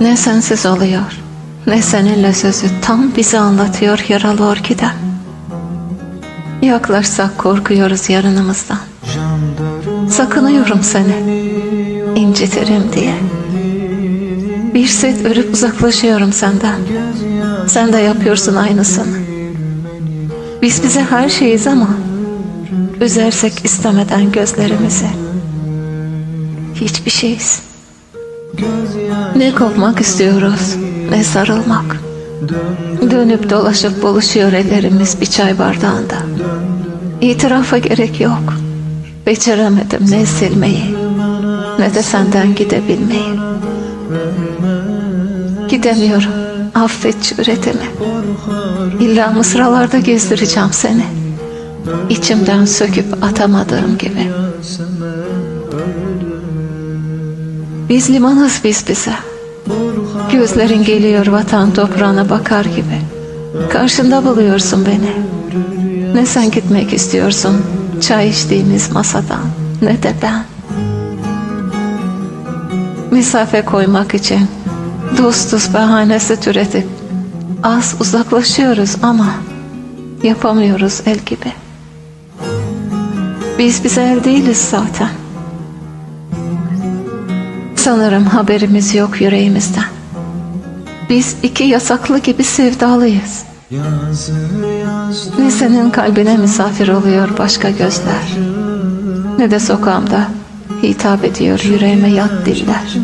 Ne sensiz oluyor, ne seninle sözü tam bize anlatıyor yaralı orkidem. Yaklaşsak korkuyoruz yarınımızdan. Sakınıyorum seni, incitirim diye. Bir set örüp uzaklaşıyorum senden. Sen de yapıyorsun aynısını. Biz bize her şeyiz ama üzersek istemeden gözlerimizi. Hiçbir şeyiz. Ne kopmak istiyoruz, ne sarılmak. Dönüp dolaşıp buluşuyor ellerimiz bir çay bardağında. İtirafa gerek yok. Beceremedim ne silmeyi, ne de senden gidebilmeyi. Gidemiyorum, affet cüretimi. İlla mısralarda gezdireceğim seni. İçimden söküp atamadığım gibi. Biz limanız biz bize. Gözlerin geliyor vatan toprağına bakar gibi. Karşında buluyorsun beni. Ne sen gitmek istiyorsun çay içtiğimiz masadan ne de ben. Mesafe koymak için dostuz bahanesi türetip az uzaklaşıyoruz ama yapamıyoruz el gibi. Biz bize el değiliz zaten. Sanırım haberimiz yok yüreğimizden. Biz iki yasaklı gibi sevdalıyız. Ne senin kalbine misafir oluyor başka gözler. Ne de sokağımda hitap ediyor yüreğime yat diller.